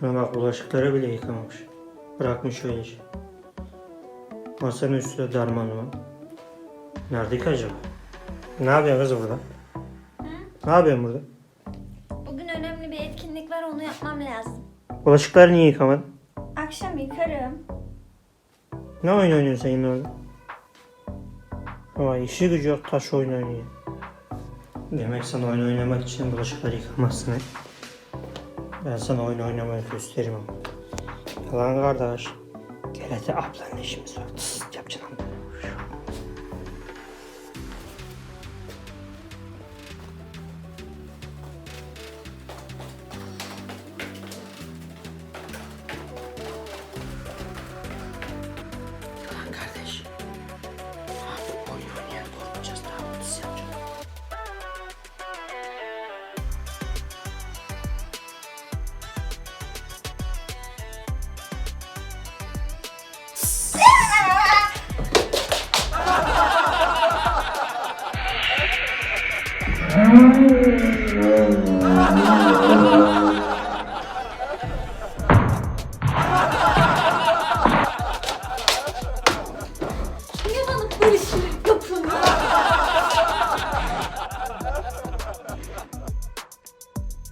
Şuna bak bulaşıkları bile yıkamamış. Bırakmış öylece. Masanın üstünde darman var. Nerede ki acaba? Ne yapıyorsun kız burada? Ne yapıyorsun burada? Bugün önemli bir etkinlik var onu yapmam lazım. Bulaşıkları niye yıkamadın? Akşam yıkarım. Ne oyun oynuyorsun sen yine orada? Vay işi gücü yok taş oyun oynuyor. Demek sana oyun oynamak için bulaşıkları yıkamazsın he? Ben sana oyun oynamayı gösteririm ama. Yalan kardeş. Hadi ablanın işimiz var. Tıs, yapacaksın 신경만 보이시네.